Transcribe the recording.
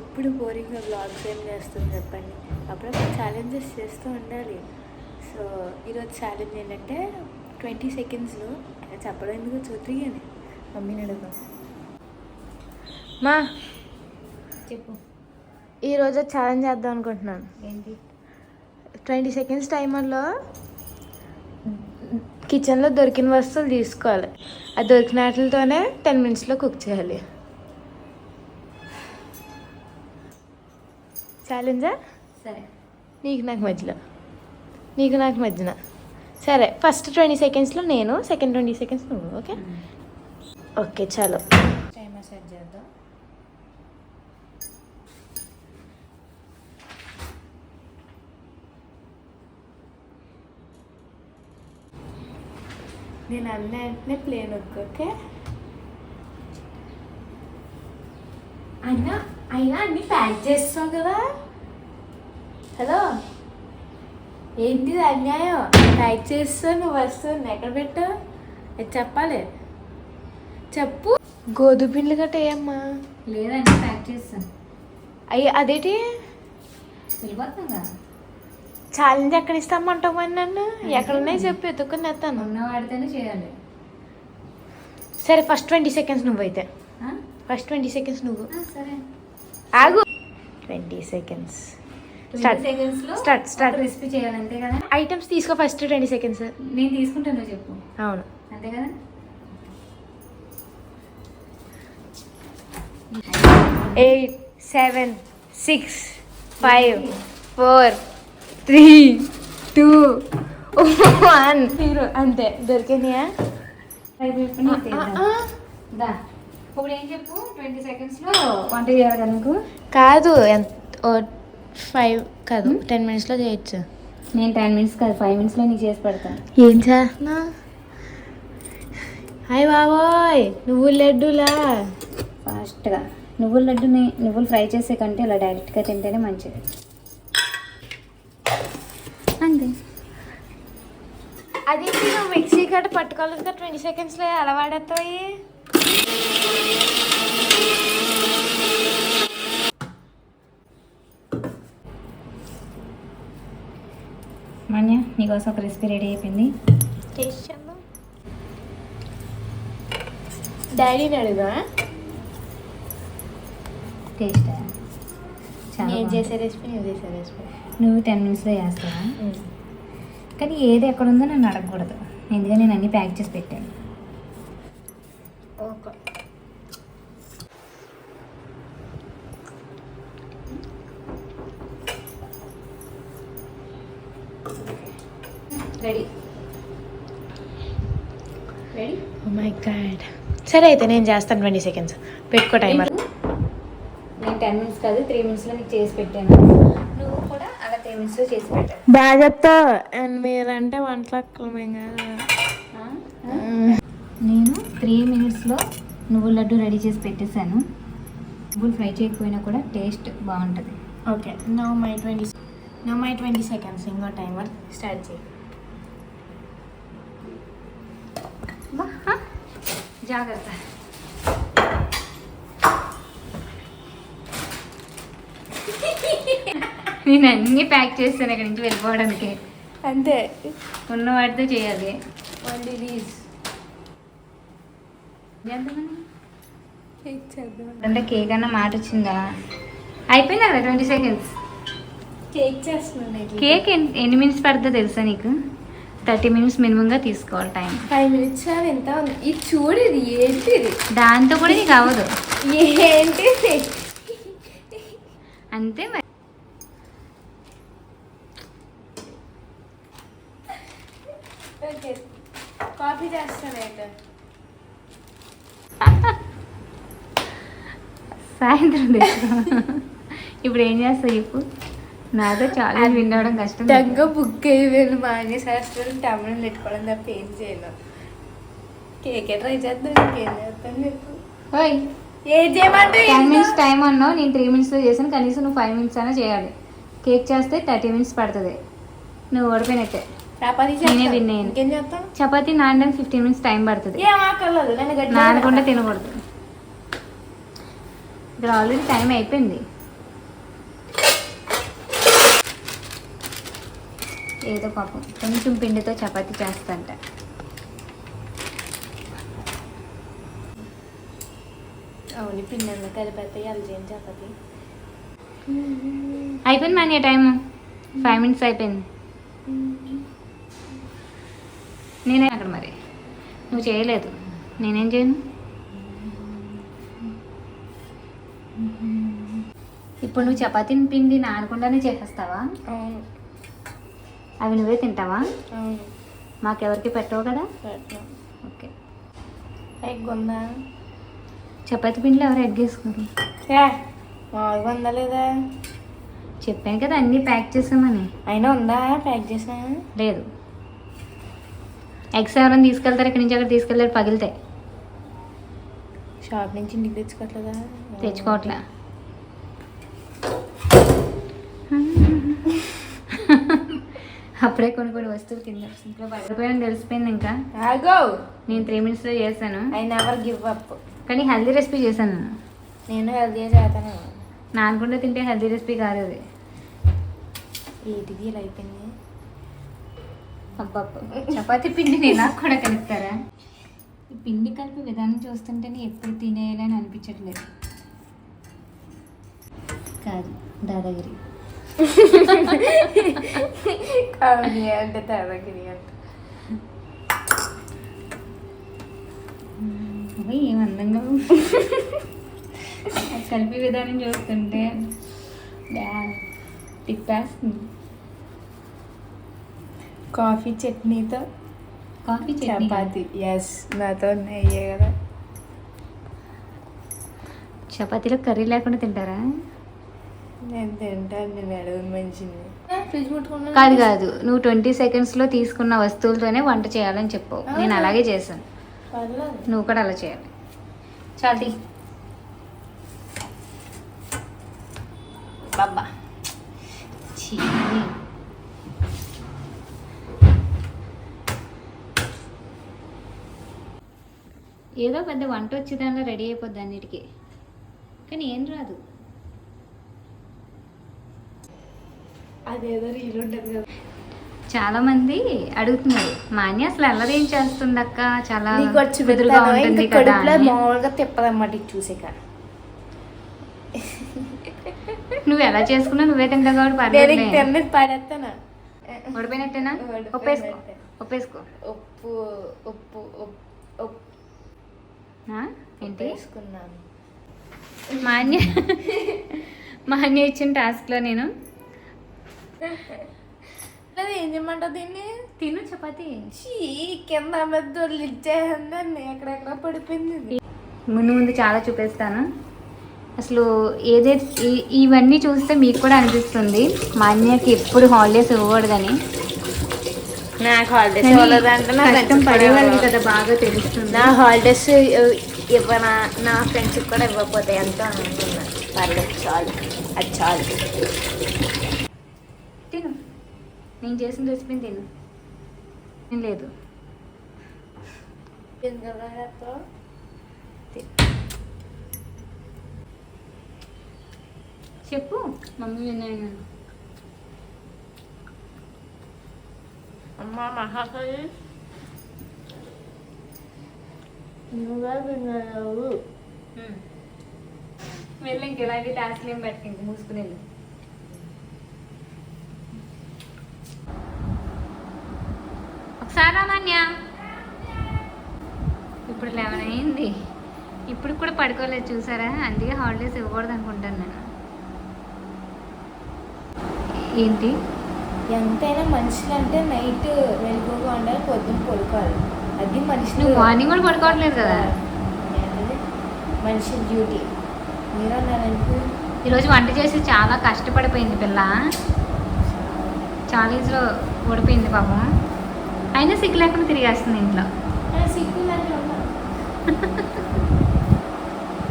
ఎప్పుడు బోరింగ్గా బ్లాగ్స్ ఏం చేస్తుంది చెప్పండి. అప్పుడప్పుడు ఛాలెంజెస్ చేస్తూ ఉండాలి. సో ఈరోజు ఛాలెంజ్ ఏంటంటే ట్వంటీ సెకండ్స్లో చెప్పడం ఎందుకు చూద్ది అని మమ్మీని అడుగుదాం. మా చెప్పు. ఈరోజు ఛాలెంజ్ చేద్దాం అనుకుంటున్నాను. ఏంటి? ట్వంటీ సెకండ్స్ టైమర్లో కిచెన్లో దొరికిన వస్తువులు తీసుకోవాలి. ఆ దొరికిన వాటితోనే టెన్ మినిట్స్లో కుక్ చేయాలి. ఛాలెంజా? సరే. నీకు నాకు మధ్యలో. నీకు నాకు మధ్యన. సరే ఫస్ట్ ట్వంటీ సెకండ్స్లో నేను సెకండ్ ట్వంటీ సెకండ్స్ నువ్వు ఓకే ఓకే చాలు. టైమర్ సెట్ చేద్దాం. నేను అన్న వెంటనే ప్లేన్ ఓకే అయినా అయినా అన్ని ప్యాక్ చేస్తావు కదా. హలో? ఏంటి అన్యాయం? ప్యాక్ చేస్తావు నువ్వు వస్తువు ఎక్కడ పెట్టావు? అది చెప్పాలి. చెప్పు. గోధుమ పిండిలు గట్ట ఏమ్మా లేదండి ప్యాక్ చేస్తాను. అయ్యి అదేంటి? వెళ్ళిపోతాం కదా. ఛాలెంజ్ ఎక్కడ ఇస్తామంటావు మరి నన్ను? ఎక్కడ ఉన్నాయి చెప్పు ఎత్తుకుని తెస్తాను ఉన్న వాడితేనే చేయాలి. సరే ఫస్ట్ ట్వంటీ సెకండ్స్ నువ్వైతే. ఆ? ఫస్ట్ ట్వంటీ సెకండ్స్ నువ్వు. సరే. ఆగు. ట్వంటీ సెకండ్స్ స్టార్ట్ సెకండ్స్లో Start, start. రెసిపీ చేయాలి అంతే కదా? ఐటమ్స్ తీసుకో ఫస్ట్ ట్వంటీ సెకండ్స్ నేను తీసుకుంటాను చెప్పు. అవును. అంతే కదా? Eight seven six five four three two one అంతే. దొరికినాయా ఇప్పుడు ఏం చెప్పు? ట్వంటీ వంట చేయాలి కదా నీకు కాదు ఎంత ఫైవ్ కాదు టెన్ మినిట్స్లో చేయొచ్చు. నేను టెన్ మినిట్స్ కాదు ఫైవ్ మినిట్స్లో నీకు చేసి పెడతాను ఏం చేస్తున్నా హాయ్ బాబోయ్ నువ్వు లడ్డూలా? ఫాస్ట్గా. నువ్వుల లడ్డుని నువ్వులు ఫ్రై చేసే కంటే ఇలా డైరెక్ట్గా తింటేనే మంచిది అంతే అది నువ్వు కట్ట పట్టుకోలేదు కదా ట్వంటీ సెకండ్స్లో ఎలా వాడేస్తాయి మాన్య నీకోసం ఒక రెసిపీ రెడీ అయిపోయింది. టేస్ట్ చేద్దాం. డాడీని అడుగుదా? టేస్ట్ చాలా నేను. చేసే రెసిపీ నేను చేసే రెసిపీ నువ్వు టెన్ మినిట్స్లో చేస్తావా? కానీ ఏది ఎక్కడ ఉందో నన్ను అడగకూడదు. ఎందుకంటే నేను అన్ని ప్యాక్ చేసి పెట్టాను. Okay. Ready ready my god Oh సరే అయితే నేను చేస్తాను ట్వంటీ సెకండ్స్. పెట్టుకో టైమర్ నేను టెన్ మినిట్స్ కాదు త్రీ మినిట్స్లో నీకు చేసి పెట్టాను. నువ్వు మినిట్స్లో చేసి పెట్టాను బాగా చెప్తా అండ్ మీరంటే మేము కాదు. నేను త్రీ మినిట్స్లో నువ్వుల లడ్డు రెడీ చేసి పెట్టేశాను. నువ్వులు ఫ్రై చేయకపోయినా కూడా టేస్ట్ బాగుంటుంది. Okay no my twenty no my twenty seconds ఇంకో టైమర్ స్టార్ట్ చేయి. జాగ్రత్త. నేను అన్నీ ప్యాక్ చేస్తాను ఇక్కడి నుంచి వెళ్ళిపోవడానికి? అంతే. ఉన్న వాటితో చేయాలి ఎంతమంది? చేద్దాం. అంటే కేక్ అన్న మాట వచ్చిందా? అయిపోయింది కదా ట్వంటీ సెకండ్స్? కేక్ చేస్తున్నాను కేక్ ఎన్- ఎన్ని మినిట్స్ పడుతుందో తెలుసా నీకు? థర్టీ మినిట్స్ మినిమంగా తీసుకోవాలి టైం ఫైవ్ మినిట్స్ ఎంత ఉంది? ఇది చూడు ఇది ఏంటి ఇది? దాంతో కూడా నీకు అవ్వదు. ఏంటి? అంతే మరి ఓకే సాయంత్రం. ఇప్పుడు ఏం చేస్తావు చెప్పు. నాతో చాలా వినడం కష్టం దగ్గ బుక్ అయిపోయాను మాన్య శాస్త్రం టమరం పెట్టుకోవడం తప్ప ఏం చేయను. కేకే ట్రై చేద్దాం ఇంకేం చేస్తాను చెప్పు. ఓయ్ ఏం చేయమంటే టెన్ మినిట్స్ టైం అన్నావు నేను త్రీ మినిట్స్లో చేశాను కనీసం నువ్వు ఫైవ్ మినిట్స్ అయినా చేయాలి. కేక్ చేస్తే థర్టీ మినిట్స్ పడుతుంది. నువ్వు ఓడిపోయినట్టే. నేనే చపాతీ నానడానికి ఫిఫ్టీన్ మినిట్స్ టైం పడుతుంది. నానకుండా తినకూడదు. ఇక్కడ ఆల్రెడీ టైం అయిపోయింది. ఏదో పాపం. కొంచెం పిండితో చపాతీ చేస్తాంట. అవును పిండి అంతా కలిపితే అల్జేం చపాతీ. అయిపోయింది మాన్య టైము. ఫైవ్ మినిట్స్ అయిపోయింది. నేనే అక్కడ మరి. నువ్వు చేయలేదు. నేనేం చేయను? ఇప్పుడు నువ్వు చపాతీని పిండి నానకుండానే చేసేస్తావా? అవి నువ్వే తింటావా? మాకెవరికి పెట్టవు కదా? ఓకే. ఎగ్ ఉందా? చపాతీ పిండిలో ఎవరు ఏ మామూలుగా ఉందా లేదా? చెప్పాను కదా అన్నీ ప్యాక్ చేసామని. అయినా ఉందా? ప్యాక్ చేసినా? లేదు. ఎగ్స్ ఎవరైనా తీసుకెళ్తారు? ఇక్కడి నుంచి అక్కడ తీసుకెళ్ళారు పగిలితే. షాప్ నుంచి ఇంటికి తెచ్చుకోవట్లేదా? తెచ్చుకోవట్లే. అప్పుడే కొన్ని కొన్ని వస్తువులు కింద సింక్లో పడిపోయాను తెలిసిపోయింది ఇంకా. ఆగో. నేను త్రీ మినిట్స్లో చేశాను. ఐ నెవర్ గివ్ అప్ కానీ హెల్దీ రెసిపీ చేశాను నేను. హెల్తీ చేస్తాను. నానకుండా తింటే హెల్దీ రెసిపీ కాదు అది. ఏంటిది ఇలా అయిపోయింది? అబ్బబ్బ. చపాతీ పిండిని ఇలా కూడా కలుపుతారా? ఈ పిండి కలిపి విధానం చూస్తుంటేనే ఎప్పుడు తినేయాలని అనిపించట్లేదు కాదు దాదాగిరి. అంటే తేదగిరి అంటే. ఏం అందంగా అది కలిపి విధానం చూస్తుంటే బ్యా తిప్పేస్తుంది. కాఫీ చట్నీతో కాఫీ చపాతి. ఎస్ నాతో నెయ్యే కదా. చపాతీలో కర్రీ లేకుండా తింటారా? నేను తింటాను నేను అడగను మంచిది కాదు కాదు నువ్వు ట్వంటీ సెకండ్స్లో తీసుకున్న వస్తువులతోనే వంట చేయాలని చెప్పావు నేను అలాగే చేశాను. నువ్వు కూడా అలా చేయాలి. చాలు ఛీ. ఏదో పెద్ద వంట వచ్చేదానిలో రెడీ అయిపోద్ది అన్నిటికీ. కానీ ఏం రాదు. అదేదో రీల్ ఉంటుంది కదా. చాలా మంది అడుగుతున్నారు మాన్య అసలు అల్లరి ఏం చేస్తుంది అక్క చాలా. మామూలుగా తిప్పదన్నమాట ఇది చూసాక నువ్వు ఎలా చేసుకున్నా నువ్వే తింటావు కాబట్టి నేను పర్లేదు తిన్నది పడేస్తాను ఓడిపోయినట్టేనా ఓడిపోయినట్టే. ఒప్పేసుకో. ఒప్పేసుకో. ఉప్పు ఉప్పు? ఏంటి? మాన్య మాన్య ఇచ్చిన టాస్క్లో నేను. అది ఏం చేయమంటావు దీన్ని? తిను చపాతి. కింద మీద ఇచ్చేసిందండి ఎక్కడెక్కడ పడిపోయింది. ముందు ముందు చాలా చూపిస్తాను. అసలు ఏదే ఈ- ఇవన్నీ చూస్తే మీకు కూడా అనిపిస్తుంది. మాన్యకి ఎప్పుడు హాలిడేస్ ఇవ్వకూడదని. నాకు హాలిడేస్ ఇవ్వలేదంటే నా కష్టం friends పడే కూడా వాళ్ళకి ఇవ్వరు. కదా బాగా తెలుస్తుంది. నా హాలిడేస్ ఇవ్వనా నా ఫ్రెండ్స్కి కూడా ఇవ్వకపోతే ఎంతో అనుకున్నా. పర్లేదు చాలు. అది చాలు. తిను. నేను చేసిన రెసిపీని తిను. లేదు. చెప్పు మమ్మీ విన్నాను అమ్మా మహాకవి నువ్వే విన్నావు. వెళ్ళి ఇంక ఇలాంటి టాస్క్లు ఏం పెట్టు ఇంక మూసుకుని వెళ్ళు. ఒకసారి రామాన్య ఇప్పుడు లెవెన్ అయింది ఇప్పుడు కూడా పడుకోలేదు చూసారా? అందుకే హాలిడేస్ ఇవ్వకూడదు అనుకుంటాను నేను. ఏంటి? ఎంతైనా మనుషులు అంటే నైట్ వెలుగుగా ఉండాలి పొద్దున్న పడుకోవాలి. అది మనిషి నువ్వు మార్నింగ్ కూడా పడుకోవట్లేదు కదా? మనిషి డ్యూటీ. మీరు అన్నారంటే ఈరోజు వంట చేసి చాలా కష్టపడిపోయింది పిల్ల. చాలా ఈజీలో ఓడిపోయింది పాపం. అయినా సిగ్గు లేకుండా తిరిగేస్తుంది ఇంట్లో. సిగ్గు లాంటి